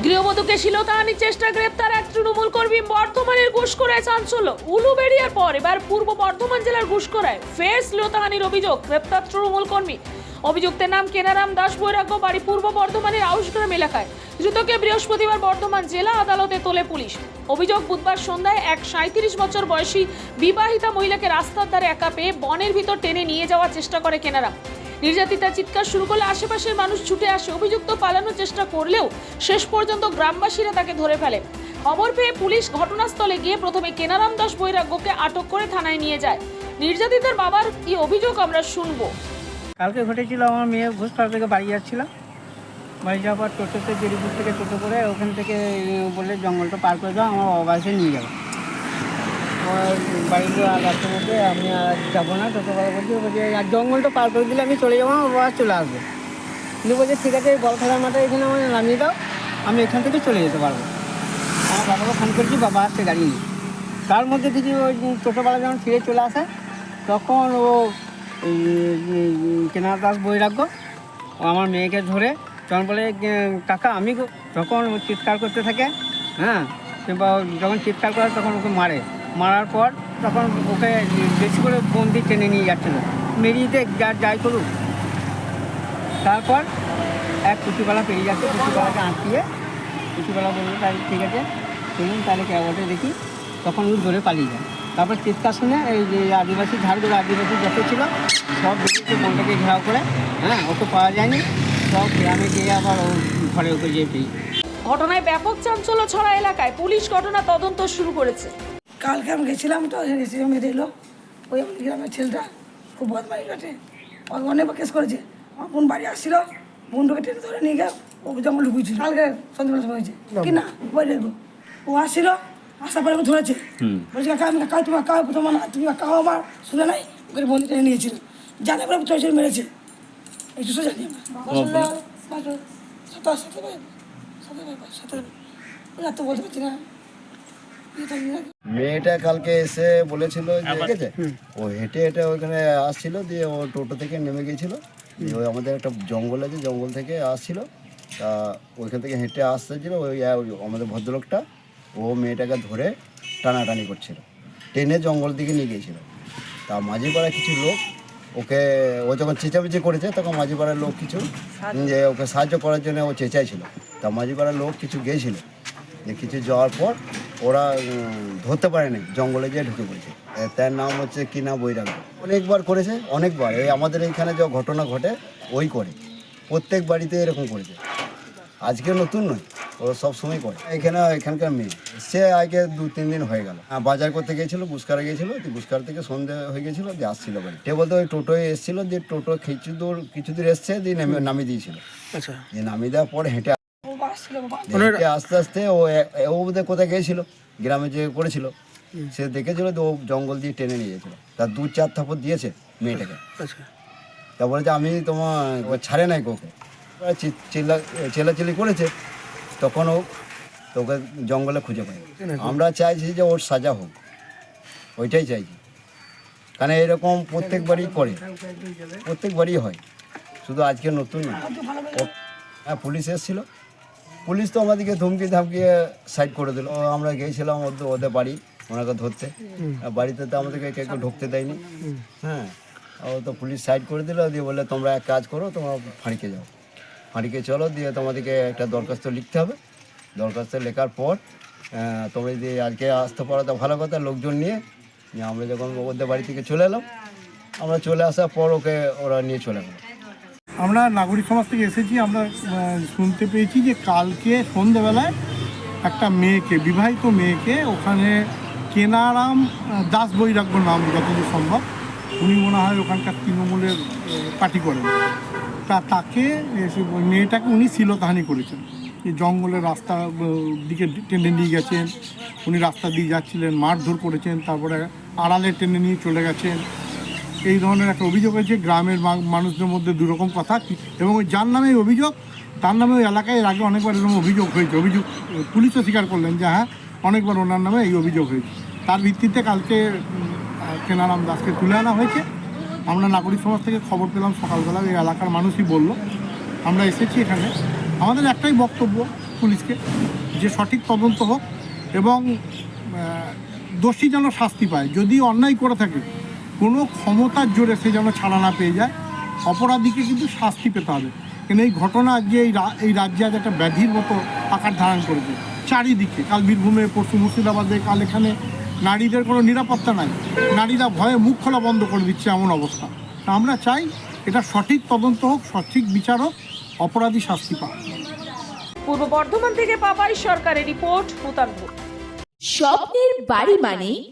গৃহবধূকে শিলতাহানির চেষ্টা গ্রেপ্তার এক তৃণমূল কর্মী বর্ধমানের ঘুষখোরায় চাঞ্চল্য। উলুবেড়িয়ার পর এবার পূর্ব বর্ধমান জেলার ঘুষখোরায় ফের শ্লীলতাহানির অভিযোগ, গ্রেপ্তার তৃণমূল কর্মী। অভিযুক্তের নাম কেনারাম দাস বৈরাগ্য, বাড়ি পূর্ব বর্ধমানের আউশগ্রাম এলাকায়। ধৃতকে বৃহস্পতিবার বর্ধমান জেলা আদালতে তোলে পুলিশ। অভিযোগ, বুধবার সন্ধ্যায় এক সাঁত্রিশ বছর বয়সী বিবাহিতা মহিলাকে রাস্তার ধারে একা পেয়ে বনের ভিতর টেনে নিয়ে যাওয়ার চেষ্টা করে কেনারাম। নির্যাতিতা চিৎকার শুরু করলে আশেপাশের মানুষ ছুটে আসে। অভিযুক্ত পালানোর চেষ্টা করলেও শেষ পর্যন্ত গ্রামবাসীরা তাকে ধরে ফেলে। খবর পেয়ে পুলিশ ঘটনাস্থলে গিয়ে প্রথমে কেনারাম দাস বৈরাগ্যকে আটক করে থানায় নিয়ে যায়। নির্যাতিতার বাবার কি অভিযোগ আমরা শুনব? কালকে ঘটেছিল, আমার মেয়ে ঘুষপাড়া থেকে বাড়ি যাচ্ছিলাম। বাড়ি যাওয়ার পর টোটোতে জেরিপুর থেকে টোটো করে ওখান থেকে বলে জঙ্গলটা পার করে দাও, আমার বাবা এসে নিয়ে যাবে আমার বাড়ির রাস্তা বলতে আমি আর যাব না টোটো করে বলছি বলছে আর জঙ্গলটা পার করে দিলে আমি চলে যাব, আমার বাবা চলে আসবে। কিন্তু বলছে, ঠিক আছে, বল খেলার মাঠে এখানে আমার নামিয়ে দাও, আমি এখান থেকে চলে যেতে পারব। আমার বাবাকে ফোন করছি, বাবা আসছে গাড়ি নিয়ে। তার মধ্যে দেখি ওই টোটোবেলা যখন ফিরে চলে আসে, তখন ও কেনার দাস বৈরাগ্য আমার মেয়েকে ধরে তখন বলে কাকা, আমি গো-" তখন ও চিৎকার করতে থাকে হ্যাঁ কিংবা যখন চিৎকার করে, তখন ওকে মারে। মারার পর তখন ওকে বেশি করে বন্দি টেনে নিয়ে যাচ্ছিল। মেরিয়ে দেখ যা, যাই করুক। তারপর এক কুচিপালা পেরিয়ে যাচ্ছে কুচিপালাকে আঁকিয়ে কুচিপালা বলল তাই ঠিক আছে, চলুন তাহলে ক্যাবটে দেখি। তখন ও ধরে পালিয়ে যায়। তারপর চিৎকার শুনে এই যে আদিবাসী ঝাড়গুলো আদিবাসী যত ছিল, সব বেরিয়েছে বনটাকে ঘেরাও করে হ্যাঁ ওকে পাওয়া যায়নি। সব গ্রামে গিয়ে আবার ও ঘরে ওকে যেয়ে ঘটনায় ব্যাপক চাঞ্চল্য ছড়া এলাকায় পুলিশ ঘটনা তদন্ত শুরু করেছে। কালকে আমি গেছিলাম তো এসে মেরে এলো ওই আমাদের গ্রামের ছেলেটা খুব বদমাই কাটে ওকে অনেক কেস করেছে আমার বোন বাড়ি আসছিল বোনটাকে টেনে ধরে নিয়ে গেল ওকে জঙ্গল ঢুকিয়েছিল কালকে সন্ধ্যাবেলা সময় হয়েছে কি না বাইরে গো ও আসছিল আসার পরে ধরেছে বলছে কাকা আমি কাকা তোমার কাকা তোমার না তুমি কাকা আমার শুনে নাই ওকে বন্দি টেনে নিয়েছিল জানে পরে চলে মেরেছে এই তো জানি আমরা সাতাশ সাথে সাথে সাথে বলতে পারছি না মেয়েটা কালকে এসে বলেছিল যে ঠিক আছে? ও হেঁটে হেঁটে ওইখানে আসছিল দিয়ে ও টোটো থেকে নেমে গিয়েছিল। দিয়ে ওই আমাদের একটা জঙ্গল আছে জঙ্গল থেকে আসছিল। তা ওইখান থেকে হেঁটে আসতেছিল ওই আমাদের ভদ্রলোকটা ও মেয়েটাকে ধরে টানাটানি করছিল। টেনে জঙ্গল দিকে নিয়ে গিয়েছিল। তা মাঝিপাড়া কিছু লোক ওকে ও যখন চেঁচামেচি করেছে তখন মাঝিপাড়ার লোক কিছু যে ওকে সাহায্য করার জন্য ও চেঁচাইছিল। তা মাঝিপাড়ার লোক কিছু গিয়েছিল যে কিছু যাওয়ার পর ওরা ধরতে পারেনি জঙ্গলে যেয়ে ঢুকে পড়েছে। তার নাম হচ্ছে কি না বৈরাগ্য। অনেকবার করেছে অনেকবার। এই আমাদের এইখানে যে ঘটনা ঘটে ওই করে। প্রত্যেক বাড়িতে এরকম করেছে। আজকে নতুন নয় ও সব সময় করে। এখানে এখানকার মেয়ে সে আগে দু তিন দিন হয়ে গেল। হ্যাঁ, বাজার করতে গিয়েছিল বুসকারা গিয়েছিল বুসকার থেকে সন্ধে হয়ে গেছিল দিয়ে আসছিল বাড়ি। সে বলতে ওই টোটোয় এসেছিল দিয়ে টোটো কিছু দূর কিছু দূর এসছে দিয়ে নেমে- নামিয়ে দিয়েছিল। আচ্ছা। দিয়ে নামিয়ে দেওয়ার পর হেঁটে আস্তে আস্তে ও এ- ও বোধহয় কোথায় গিয়েছিল? গ্রামে যে করেছিল সে দেখেছিল তো ও জঙ্গল দিয়ে টেনে নিয়ে গেছিল তার দু চার থাপড় দিয়েছে মেয়েটাকে। আচ্ছা। তা বলেছে আমি তোমার ছাড়ে নাই কোকে। চেলাচিলি করেছে তখন ও তোকে জঙ্গলে খুঁজে পাই আমরা চাইছি যে ওর সাজা হোক। ওইটাই চাইছি। কারণ এরকম প্রত্যেকবারই করে। প্রত্যেকবারই হয়। শুধু আজকে নতুন হ্যাঁ পুলিশ এসেছিল। পুলিশ তো আমাদেরকে ধমকি ধামকিয়ে সাইড করে দিল। ও আমরা গিয়েছিলাম ওদের ওদের বাড়ি ওনাকে ধরতে। আর বাড়িতে তো আমাদেরকে কেউ কেউ ঢুকতে দেয়নি। হ্যাঁ। ও তো পুলিশ সাইড করে দিল দিয়ে বললে তোমরা এক কাজ করো তোমরা ফাঁড়িকে যাও। ফাঁড়িকে চলো দিয়ে তোমাদেরকে একটা দরখাস্ত লিখতে হবে। দরখাস্ত লেখার পর তোমরা যদি আজকে আসতে পারো তো ভালো কথা লোকজন নিয়ে। নিয়ে আমরা যখন ওদের বাড়ি থেকে চলে এলাম আমরা চলে আসার পর ওকে ওরা নিয়ে চলে গেলো। আমরা নাগরিক সমাজ থেকে এসেছি, আমরা শুনতে পেয়েছি যে কালকে সন্ধেবেলায় একটা মেয়েকে, বিবাহিত মেয়েকে ওখানে কেনারাম দাস বৈরাগ্য নাম যতদূর সম্ভব, উনি মনে হয় ওখানকার তৃণমূলের পার্টি করেন। তা তাকে মেয়েটাকে উনি শিলতাহানি করেছেন। জঙ্গলের রাস্তা দিকে টেনে নিয়ে গেছেন, উনি রাস্তা দিয়ে যাচ্ছিলেন, মারধর করেছেন, তারপরে আড়ালে টেনে নিয়ে চলে গেছেন। এই ধরনের একটা অভিযোগ হয়েছে, গ্রামের মানুষদের মধ্যে দুরকম কথা। এবং ওই যার নামে অভিযোগ, তার নামে ওই এলাকায় এর আগে অনেকবার এরকম অভিযোগ হয়েছে। অভিযোগ, পুলিশও স্বীকার করলেন যে হ্যাঁ অনেকবার ওনার নামে এই অভিযোগ হয়েছে। তার ভিত্তিতে কালকে কেনারাম দাসকে তুলে আনা হয়েছে। আমরা নাগরিক সমাজ থেকে খবর পেলাম, সকালবেলা এই এলাকার মানুষই বলল, আমরা এসেছি এখানে। আমাদের একটাই বক্তব্য পুলিশকে, যে সঠিক তদন্ত হোক এবং দোষী যেন শাস্তি পায়। যদি অন্যায় করে থাকে কোনো ক্ষমতার জোরে সে যেন ছাড়া না পেয়ে যায় অপরাধীকে কিন্তু শাস্তি পেতে হবে। কেন এই ঘটনা আজকে এই রা- এই রাজ্যে আজ একটা ব্যাধির মতো আকার ধারণ করেছে। চারিদিকে কাল বীরভূমে পরশু মুর্শিদাবাদে কাল এখানে নারীদের কোনো নিরাপত্তা নাই। নারীরা ভয়ে মুখ খোলা বন্ধ করে দিচ্ছে এমন অবস্থা। তা আমরা চাই এটা সঠিক তদন্ত হোক সঠিক বিচার হোক অপরাধী শাস্তি পাক। পূর্ব বর্ধমান থেকে পাপাই সরকারের রিপোর্ট স্বপ্নের বাড়ি মানে